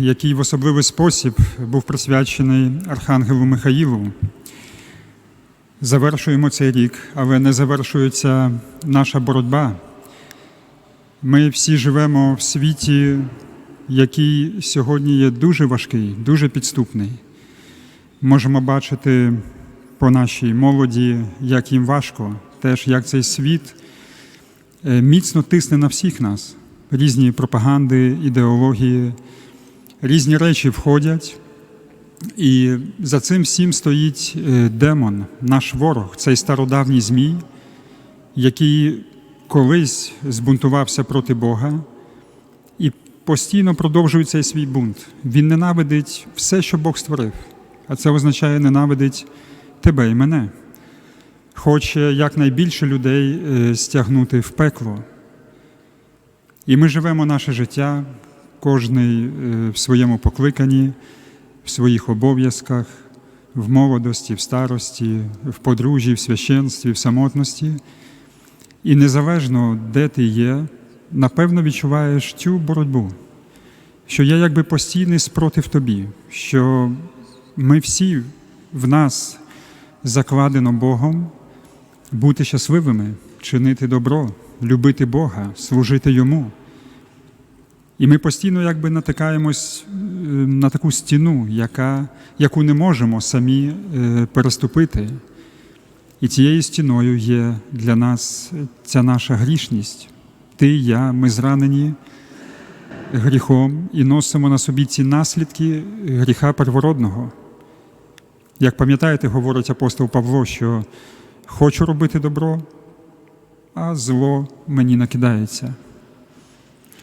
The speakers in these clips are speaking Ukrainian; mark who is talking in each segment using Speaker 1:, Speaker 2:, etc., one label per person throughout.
Speaker 1: який в особливий спосіб був присвячений Архангелу Михаїлу. Завершуємо цей рік, але не завершується наша боротьба. Ми всі живемо в світі, який сьогодні є дуже важкий, дуже підступний. Можемо бачити по нашій молоді, як їм важко, теж як цей світ е, міцно тисне на всіх нас. Різні пропаганди, ідеології, різні речі входять, і за цим всім стоїть е, демон, наш ворог, цей стародавній змій, який колись збунтувався проти Бога і постійно продовжує цей свій бунт. Він ненавидить все, що Бог створив, а це означає ненавидить тебе і мене. Хоче якнайбільше людей е, стягнути в пекло. І ми живемо наше життя, кожний е, в своєму покликанні, в своїх обов'язках, в молодості, в старості, в подружжі, в священстві, в самотності. І незалежно, де ти є, напевно відчуваєш цю боротьбу, що є якби постійний спротив тобі, що ми всі в нас закладено Богом бути щасливими, чинити добро, любити Бога, служити Йому. І ми постійно якби натикаємось е, на таку стіну, яка, яку не можемо самі е, переступити. І цією стіною є для нас ця наша грішність. Ти, я, ми зранені гріхом і носимо на собі ці наслідки гріха первородного. Як пам'ятаєте, говорить апостол Павло, що хочу робити добро, а зло мені накидається.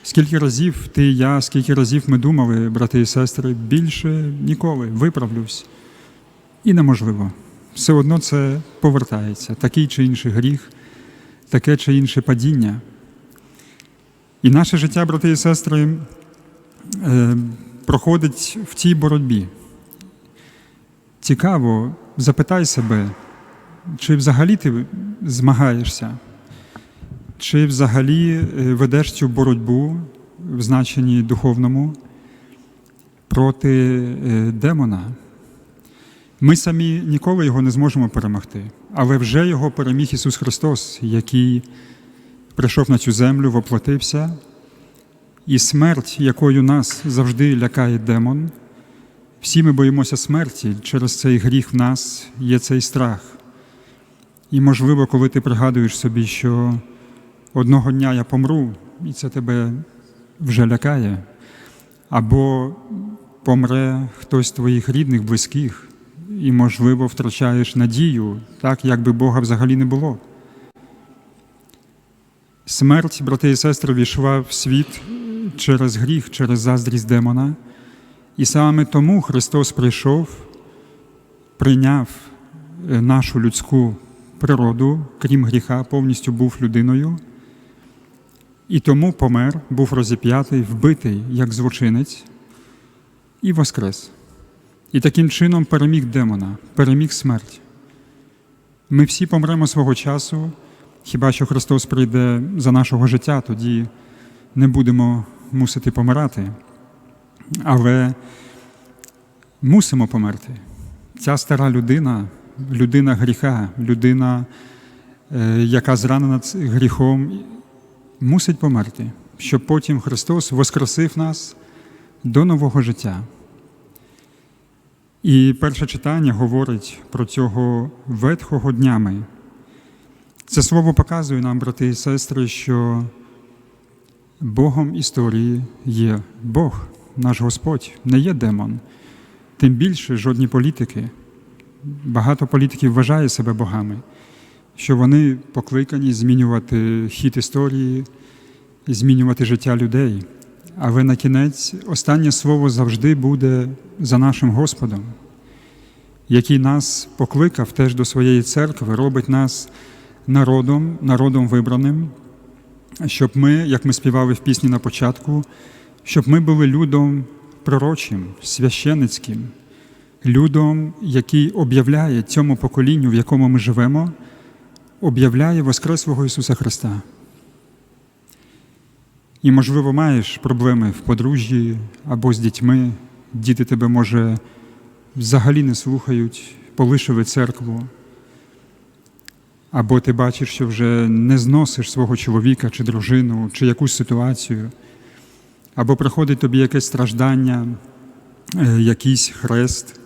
Speaker 1: Скільки разів ти, я, скільки разів ми думали, брати і сестри, більше ніколи виправлюсь. І неможливо. Все одно це повертається, такий чи інший гріх, таке чи інше падіння. І наше життя, брати і сестри, е, проходить в цій боротьбі. Цікаво, запитай себе, чи взагалі ти змагаєшся? Чи взагалі е, ведеш цю боротьбу в значенні духовному проти е, демона? Ми самі ніколи його не зможемо перемогти, але вже його переміг Ісус Христос, який прийшов на цю землю, воплотився, і смерть, якою нас завжди лякає демон. Всі ми боїмося смерті, через цей гріх в нас є цей страх. І, можливо, коли ти пригадуєш собі, що одного дня я помру, і це тебе вже лякає, або помре хтось з твоїх рідних, близьких, і, можливо, втрачаєш надію, так, якби Бога взагалі не було. Смерть, брати і сестри, війшла в світ через гріх, через заздрість демона. І саме тому Христос прийшов, прийняв е, нашу людську природу, крім гріха, повністю був людиною. І тому помер, був розіп'ятий, вбитий як злочинець і воскрес. І таким чином переміг демона, переміг смерть. Ми всі помремо свого часу, хіба що Христос прийде за нашого життя, тоді не будемо мусити помирати. Але мусимо померти. Ця стара людина, людина гріха, людина, е, яка зранена гріхом, мусить померти, щоб потім Христос воскресив нас до нового життя. І перше читання говорить про цього ветхого днями. Це слово показує нам, брати і сестри, що Богом історії є Бог, наш Господь, не є демон. Тим більше жодні політики. Багато політиків вважає себе богами, що вони покликані змінювати хід історії, змінювати життя людей. Але на кінець останнє слово завжди буде за нашим Господом, який нас покликав теж до своєї церкви, робить нас народом, народом вибраним, щоб ми, як ми співали в пісні на початку, щоб ми були людом пророчим, священицьким, людом, який об'являє цьому поколінню, в якому ми живемо, об'являє Воскреслого Ісуса Христа. І, можливо, маєш проблеми в подружжі або з дітьми. Діти тебе, може, взагалі не слухають, полишили церкву. Або ти бачиш, що вже не зносиш свого чоловіка чи дружину, чи якусь ситуацію, або приходить тобі якесь страждання, е, якийсь хрест,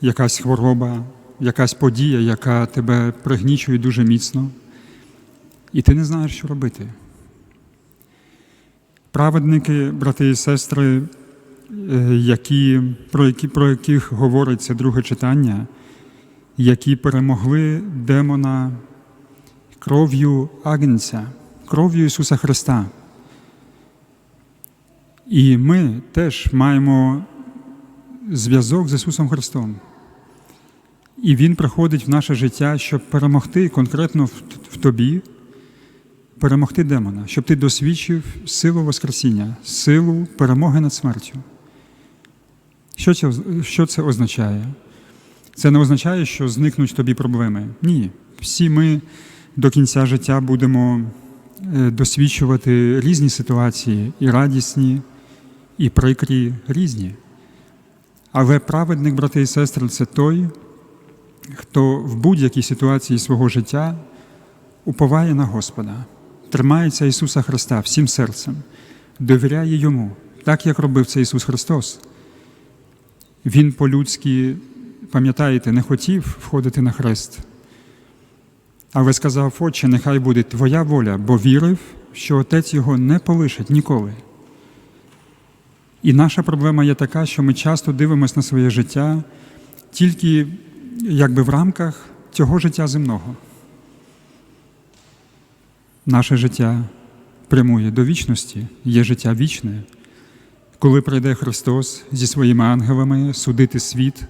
Speaker 1: якась хвороба, якась подія, яка тебе пригнічує дуже міцно, і ти не знаєш, що робити. Праведники, брати і сестри, е, які, про, які, про яких говорить це друге читання, які перемогли демона кров'ю Агнця, кров'ю Ісуса Христа. І ми теж маємо зв'язок з Ісусом Христом. І Він приходить в наше життя, щоб перемогти конкретно в, тобі, перемогти демона, щоб ти досвідчив силу Воскресіння, силу перемоги над смертю. Що це, що це означає? Це не означає, що зникнуть тобі проблеми. Ні. Всі ми до кінця життя будемо е, досвідчувати різні ситуації, і радісні, і прикрі, різні. Але праведник, брати і сестри, це той, хто в будь-якій ситуації свого життя уповає на Господа, тримається Ісуса Христа всім серцем, довіряє Йому, так як робив це Ісус Христос. Він по-людськи, пам'ятаєте, не хотів входити на хрест, але сказав, Отче, нехай буде Твоя воля, бо вірив, що Отець його не полишить ніколи. І наша проблема є така, що ми часто дивимося на своє життя тільки якби в рамках цього життя земного. Наше життя прямує до вічності, є життя вічне. Коли прийде Христос зі своїми ангелами судити світ,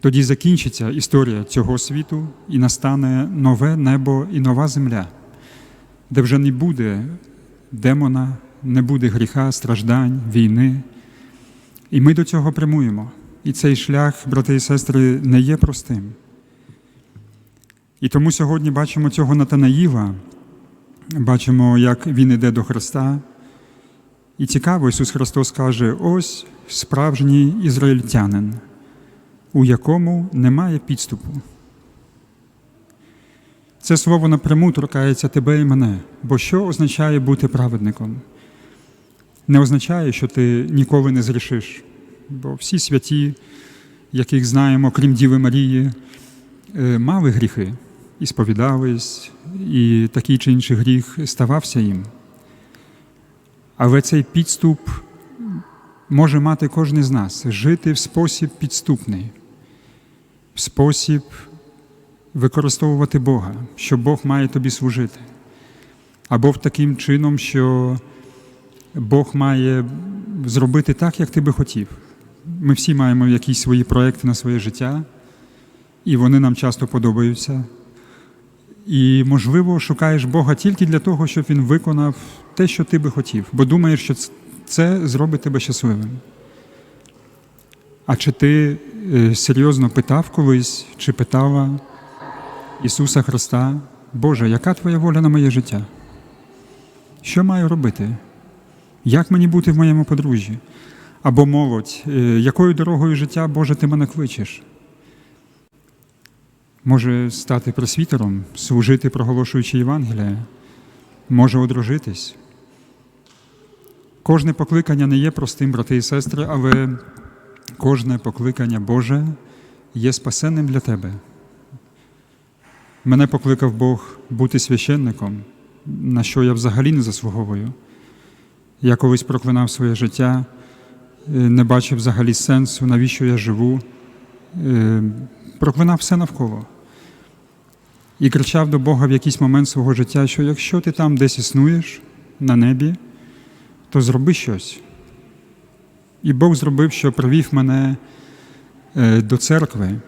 Speaker 1: тоді закінчиться історія цього світу і настане нове небо і нова земля, де вже не буде демона, не буде гріха, страждань, війни. І ми до цього прямуємо. І цей шлях, брати і сестри, не є простим. І тому сьогодні бачимо цього Натанаїла, бачимо, як він іде до Христа. І цікаво, Ісус Христос каже: ось справжній ізраїльтянин, у якому немає підступу. Це слово напряму торкається тебе і мене, бо що означає бути праведником? Не означає, що ти ніколи не зрішиш, бо всі святі, яких знаємо, крім Діви Марії, е, мали гріхи і сповідались, і такий чи інший гріх ставався їм. Але цей підступ може мати кожен з нас жити в спосіб підступний, в спосіб використовувати Бога, що Бог має тобі служити. Або в таким чином, що Бог має зробити так, як ти би хотів. Ми всі маємо якісь свої проекти на своє життя, і вони нам часто подобаються. І, можливо, шукаєш Бога тільки для того, щоб Він виконав те, що ти би хотів, бо думаєш, що це зробить тебе щасливим. А чи ти е, серйозно питав колись, чи питала Ісуса Христа, Боже, яка твоя воля на моє життя? Що маю робити? Як мені бути в моєму подружжі? Або молодь, е, якою дорогою життя, Боже, ти мене кличеш? Може стати пресвітером, служити, проголошуючи Євангелія, може одружитись. Кожне покликання не є простим, брати і сестри, але кожне покликання Боже є спасенним для тебе. Мене покликав Бог бути священником, на що я взагалі не заслуговую. Я колись проклинав своє життя, не бачив взагалі сенсу, навіщо я живу, е, проклинав все навколо. І кричав до Бога в якийсь момент свого життя, що якщо ти там десь існуєш на небі, то зроби щось. І Бог зробив, що привів мене е, до церкви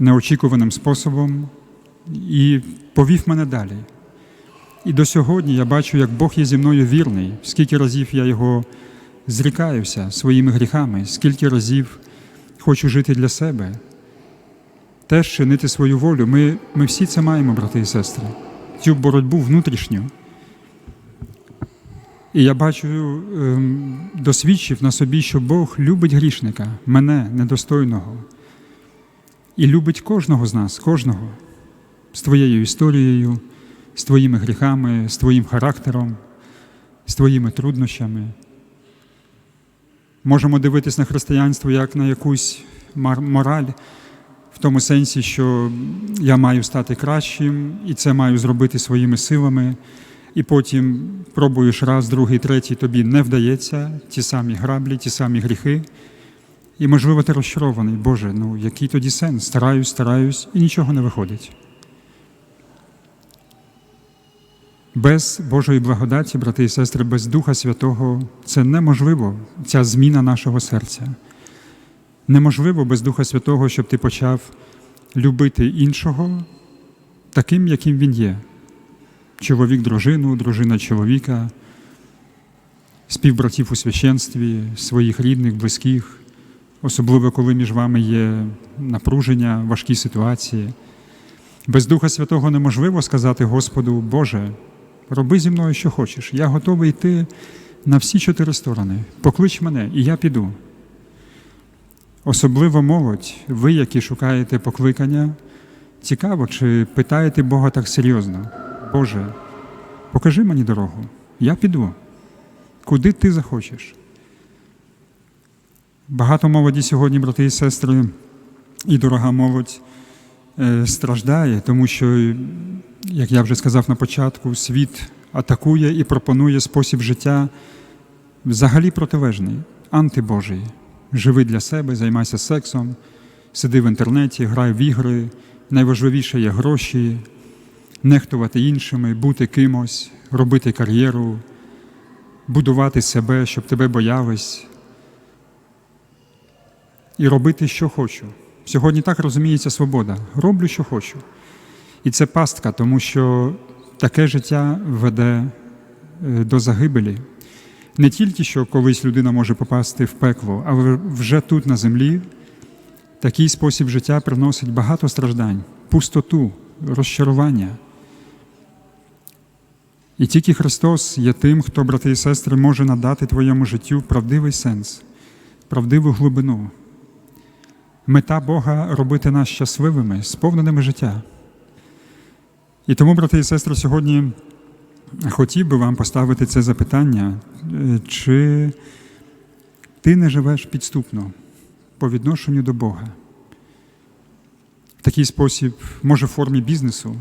Speaker 1: неочікуваним способом і повів мене далі. І до сьогодні я бачу, як Бог є зі мною вірний, скільки разів я його зрікаюся своїми гріхами, скільки разів хочу жити для себе, теж чинити свою волю. Ми, ми всі це маємо, брати і сестри, цю боротьбу внутрішню. І я бачу, ем, досвідчив на собі, що Бог любить грішника, мене, недостойного, і любить кожного з нас, кожного, з твоєю історією, з твоїми гріхами, з твоїм характером, з твоїми труднощами. Можемо дивитись на християнство як на якусь мораль, в тому сенсі, що я маю стати кращим, і це маю зробити своїми силами, і потім пробуєш раз, другий, третій, тобі не вдається, ті самі граблі, ті самі гріхи. І, можливо, ти розчарований, Боже, ну який тоді сенс? Стараюсь, стараюсь, і нічого не виходить. Без Божої благодаті, брати і сестри, без Духа Святого це неможливо, ця зміна нашого серця. Неможливо без Духа Святого, щоб ти почав любити іншого таким, яким він є. Чоловік дружину, дружина чоловіка, співбратів у священстві, своїх рідних, близьких, особливо коли між вами є напруження, важкі ситуації. Без Духа Святого неможливо сказати Господу, Боже, роби зі мною, що хочеш. Я готовий йти на всі чотири сторони. Поклич мене, і я піду. Особливо молодь, ви, які шукаєте покликання, цікаво, чи питаєте Бога так серйозно. Боже, покажи мені дорогу, я піду. Куди ти захочеш? Багато молоді сьогодні, брати і сестри, і дорога молодь е, страждає, тому що, як я вже сказав на початку, світ атакує і пропонує спосіб життя взагалі протилежний, антибожий. Живи для себе, займайся сексом, сиди в інтернеті, грай в ігри. Найважливіше є гроші, нехтувати іншими, бути кимось, робити кар'єру, будувати себе, щоб тебе боялись, і робити, що хочу. Сьогодні так розуміється свобода. Роблю, що хочу. І це пастка, тому що таке життя веде е, до загибелі. Не тільки що колись людина може попасти в пекло, але вже тут на землі такий спосіб життя приносить багато страждань, пустоту, розчарування. І тільки Христос є тим, хто, брати і сестри, може надати твоєму життю правдивий сенс, правдиву глибину. Мета Бога робити нас щасливими, сповненими життя. І тому, брати і сестри, сьогодні хотів би вам поставити це запитання, е, чи ти не живеш підступно по відношенню до Бога? В такий спосіб, може, в формі бізнесу.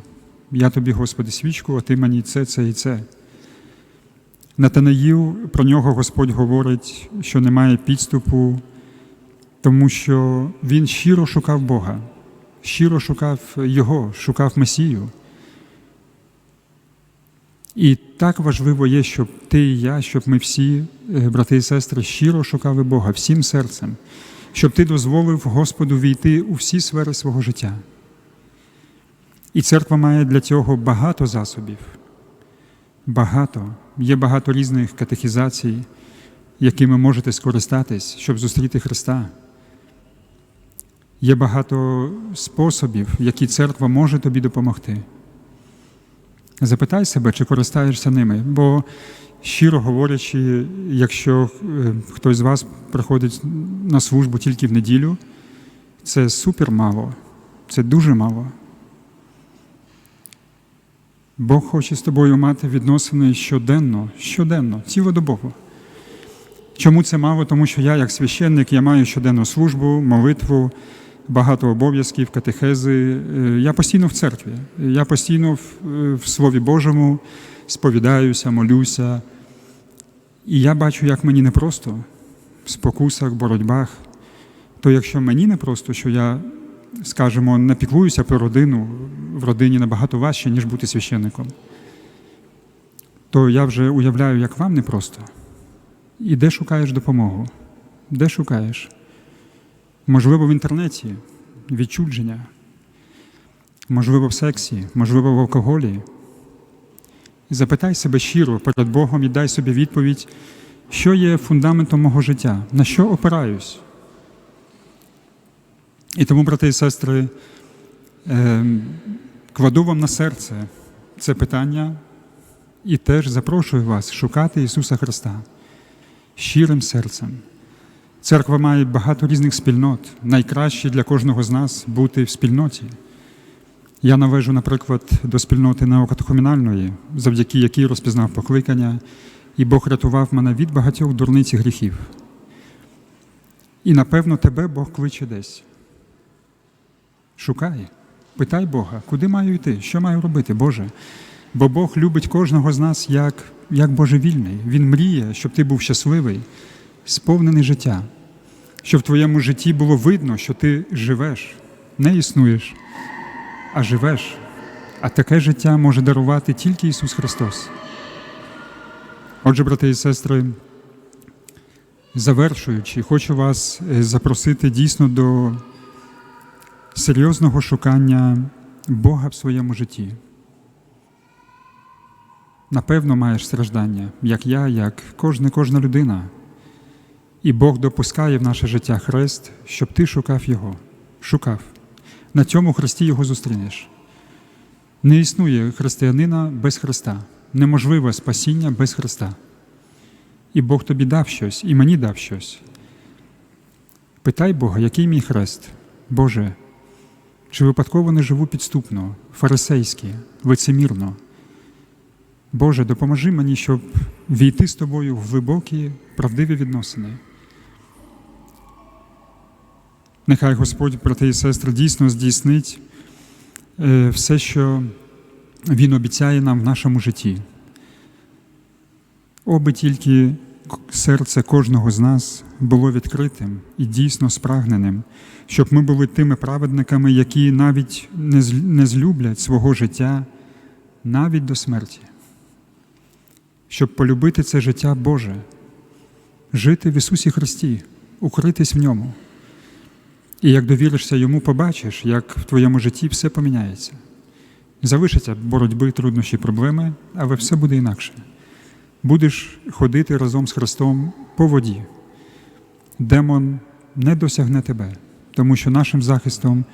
Speaker 1: Я тобі, Господи, свічку, а ти мені це, це і це. Натанаїл, про нього Господь говорить, що немає підступу, тому що він щиро шукав Бога, щиро шукав Його, шукав Месію. І так важливо є, щоб ти і я, щоб ми всі, е, брати і сестри, щиро шукали Бога всім серцем, щоб ти дозволив Господу війти у всі сфери свого життя. І церква має для цього багато засобів. Багато. Є багато різних катехізацій, якими можете скористатись, щоб зустріти Христа. Є багато способів, які церква може тобі допомогти. Запитай себе, чи користаєшся ними. Бо, щиро говорячи, якщо е, хтось з вас приходить на службу тільки в неділю, це супер мало, це дуже мало. Бог хоче з тобою мати відносини щоденно, щоденно, цілодобово. Чому це мало? Тому що я, як священник, я маю щоденну службу, молитву, багато обов'язків, катехези. Е, Я постійно в церкві, я постійно в, е, в Слові Божому сповідаюся, молюся. І я бачу, як мені непросто в спокусах, боротьбах. То якщо мені непросто, що я, скажімо, не піклуюся про родину, в родині набагато важче, ніж бути священником, то я вже уявляю, як вам непросто. І де шукаєш допомогу? Де шукаєш? Можливо, в інтернеті відчудження, можливо, в сексі, можливо, в алкоголі. Запитай себе щиро перед Богом і дай собі відповідь, що є фундаментом мого життя, на що опираюсь. І тому, брати і сестри, е, кладу вам на серце це питання і теж запрошую вас шукати Ісуса Христа щирим серцем. Церква має багато різних спільнот. Найкраще для кожного з нас бути в спільноті. Я належу, наприклад, до спільноти неокатехомінальної, завдяки якій розпізнав покликання, і Бог рятував мене від багатьох дурниць і гріхів. І напевно тебе Бог кличе десь. Шукай, питай Бога, куди маю йти, що маю робити, Боже. Бо Бог любить кожного з нас як, як божевільний. Він мріє, щоб ти був щасливий, сповнений життя, щоб в твоєму житті було видно, що ти живеш, не існуєш, а живеш. А таке життя може дарувати тільки Ісус Христос. Отже, брати і сестри, завершуючи, хочу вас е, запросити дійсно до серйозного шукання Бога в своєму житті. Напевно, маєш страждання, як я, як кожна, кожна людина. І Бог допускає в наше життя хрест, щоб ти шукав Його. Шукав. На цьому хресті його зустрінеш. Не існує християнина без Христа. Неможливе спасіння без Христа. І Бог тобі дав щось, і мені дав щось. Питай Бога, який мій хрест? Боже, чи випадково не живу підступно, фарисейськи, лицемірно? Боже, допоможи мені, щоб війти з тобою в глибокі, правдиві відносини. Нехай Господь, брати і сестри, дійсно здійснить е, все, що Він обіцяє нам в нашому житті. Оби тільки серце кожного з нас було відкритим і дійсно спрагненим, щоб ми були тими праведниками, які навіть не злюблять свого життя навіть до смерті, щоб полюбити це життя Боже, жити в Ісусі Христі, укритись в ньому. І як довіришся йому, побачиш, як в твоєму житті все поміняється. Залишаться боротьби, труднощі, проблеми, але все буде інакше. Будеш ходити разом з Христом по воді. Демон не досягне тебе, тому що нашим захистом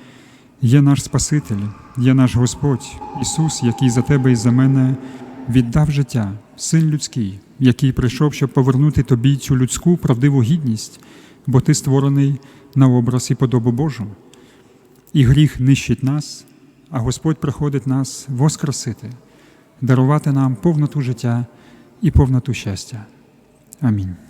Speaker 1: є наш Спаситель, є наш Господь, Ісус, який за тебе і за мене віддав життя, син людський, який прийшов, щоб повернути тобі цю людську правдиву гідність, бо ти створений на образ і подобу Божу. І гріх нищить нас, а Господь приходить нас воскресити, дарувати нам повноту життя і повноту щастя. Амінь.